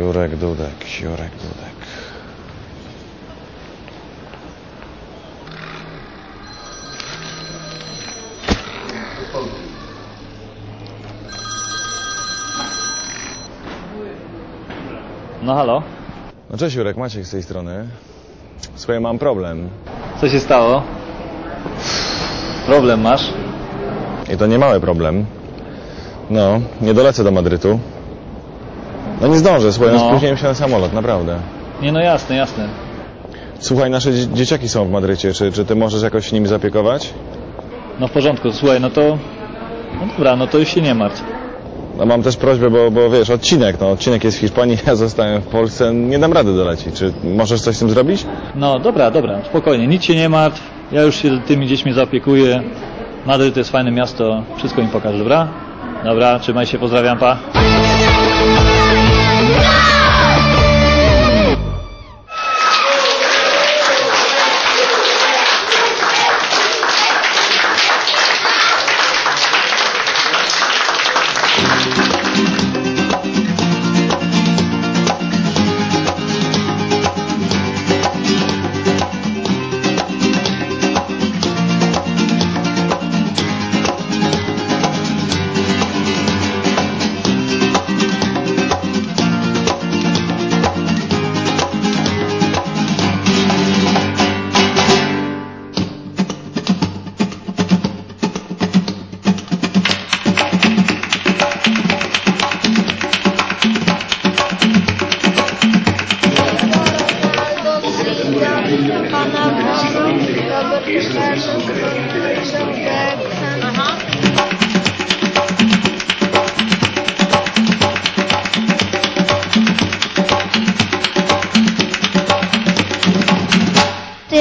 Jurek Dudek, Jurek Dudek. No halo, No cześć Jurek, Maciek z tej strony. Słuchaj, mam problem. co się stało? Problem masz? I to nie mały problem. No, nie dolecę do Madrytu. No nie zdążę, słuchaj, no. No. spóźniłem się na samolot, naprawdę. Nie no jasne, jasne. Słuchaj, nasze dzie- dzieciaki są w Madrycie, czy, czy ty możesz jakoś się nimi zapiekować? No w porządku, słuchaj, no to... No dobra, no to już się nie martw. No mam też prośbę, bo, bo wiesz, odcinek, no odcinek jest w Hiszpanii, ja zostałem w Polsce, nie dam rady dolecieć. Czy możesz coś z tym zrobić? No dobra, dobra, spokojnie, nic się nie martw. Ja już się tymi dziećmi zaopiekuję. Madryt to jest fajne miasto, wszystko im pokażę, dobra? Dobra, trzymaj się, pozdrawiam, pa.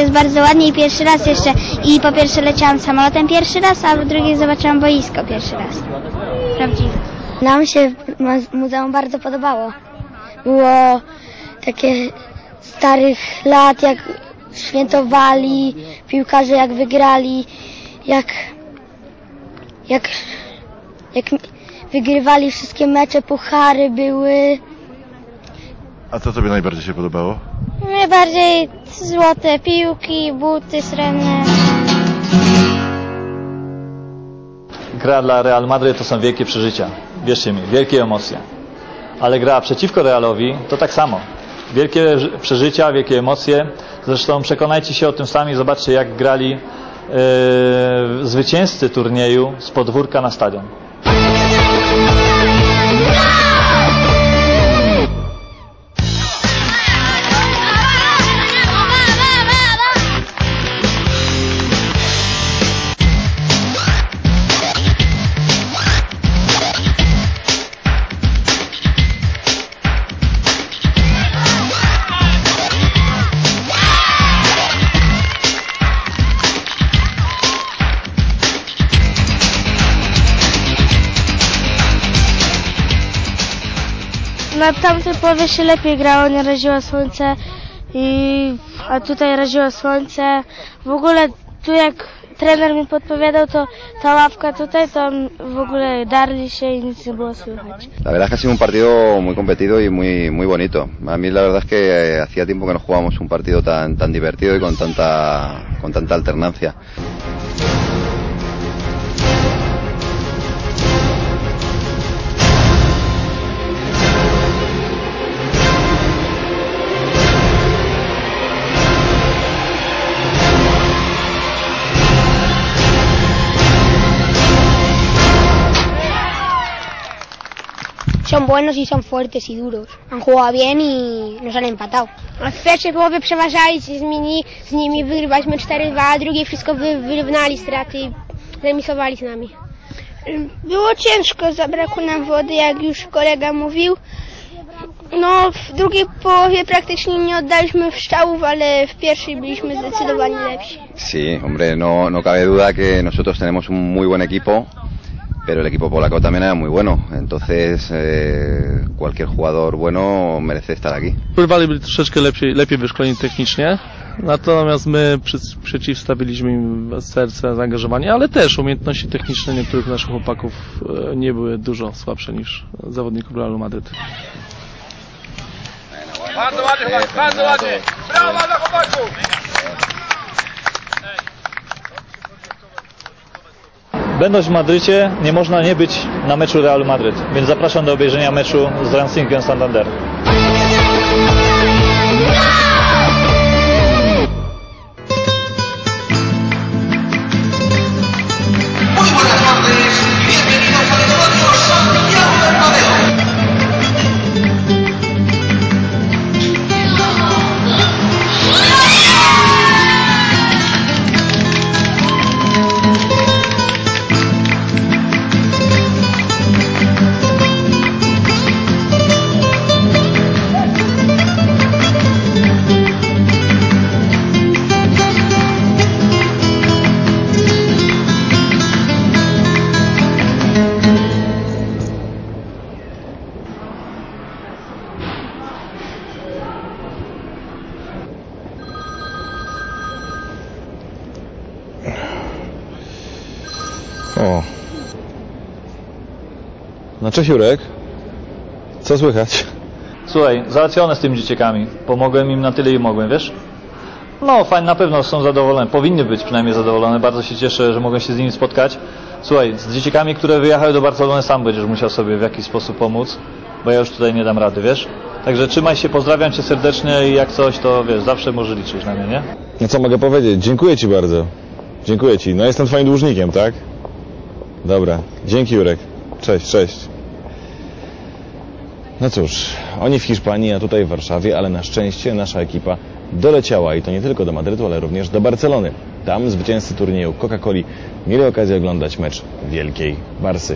Jest bardzo ładnie i pierwszy raz jeszcze. I po pierwsze leciałam samolotem pierwszy raz, a po drugie zobaczyłam boisko pierwszy raz. Prawdziwe. Nam się muzeum bardzo podobało. Było takie starych lat, jak świętowali, piłkarze jak wygrali, jak, jak, jak wygrywali wszystkie mecze, puchary były. A co tobie najbardziej się podobało? Najbardziej złote piłki, buty srebrne. Gra dla Real Madryt to są wielkie przeżycia. Wierzcie mi, wielkie emocje. Ale gra przeciwko Realowi to tak samo. Wielkie przeżycia, wielkie emocje. Zresztą przekonajcie się o tym sami, zobaczcie jak grali e, zwycięzcy turnieju z podwórka na stadion. Się lepiej było słychać. La verdad es que ha sido un partido muy competido y muy muy bonito. A mí la verdad es que eh, hacía tiempo que no jugábamos un partido tan tan divertido y con tanta con tanta alternancia. Son buenos y son fuertes y duros. Han jugado bien y nos han empatado. W pierwszej połowie przeważali, z nimi, z nimi wygrywaliśmy 4-2, a drugiej wszystko wy, wyrównali straty i remisowali z nami. Było ciężko, zabrakło nam wody, jak już kolega mówił. No, w drugiej połowie praktycznie nie oddaliśmy strzałów, ale w pierwszej byliśmy zdecydowanie lepsi. Sí, hombre, no no cabe duda que nosotros tenemos un muy buen equipo, pero el equipo polaco también era muy bueno. Entonces eh, cualquier jugador bueno merece estar aquí. Rywale byli troszeczkę lepiej, lepiej wyszkoleni technicznie, natomiast my przy, przeciwstawiliśmy im serce, zaangażowanie, ale też umiejętności techniczne niektórych naszych chłopaków e, nie były dużo słabsze niż zawodników Realu Madryt. Bardzo ładnie, bardzo ładnie. Brawa dla chłopaków. Będąc w Madrycie, nie można nie być na meczu Realu Madryt, więc zapraszam do obejrzenia meczu z Racingiem Santander. O. No cześć Jurek. Co słychać? Słuchaj, załatwione z tymi dzieciakami. Pomogłem im na tyle i mogłem, wiesz? No, fajnie, na pewno są zadowolone. Powinny być przynajmniej zadowolone. Bardzo się cieszę, że mogę się z nimi spotkać. Słuchaj, z dzieciakami, które wyjechały do Barcelony, sam będziesz musiał sobie w jakiś sposób pomóc, bo ja już tutaj nie dam rady, wiesz? Także trzymaj się, pozdrawiam cię serdecznie i jak coś, to wiesz, zawsze możesz liczyć na mnie, nie? No co mogę powiedzieć? Dziękuję Ci bardzo. Dziękuję Ci. No jestem Twoim dłużnikiem, tak? Dobra. Dzięki Jurek. Cześć, cześć. No cóż, oni w Hiszpanii, a tutaj w Warszawie, ale na szczęście nasza ekipa doleciała i to nie tylko do Madrytu, ale również do Barcelony. Tam zwycięzcy turnieju Coca-Coli mieli okazję oglądać mecz Wielkiej Barsy.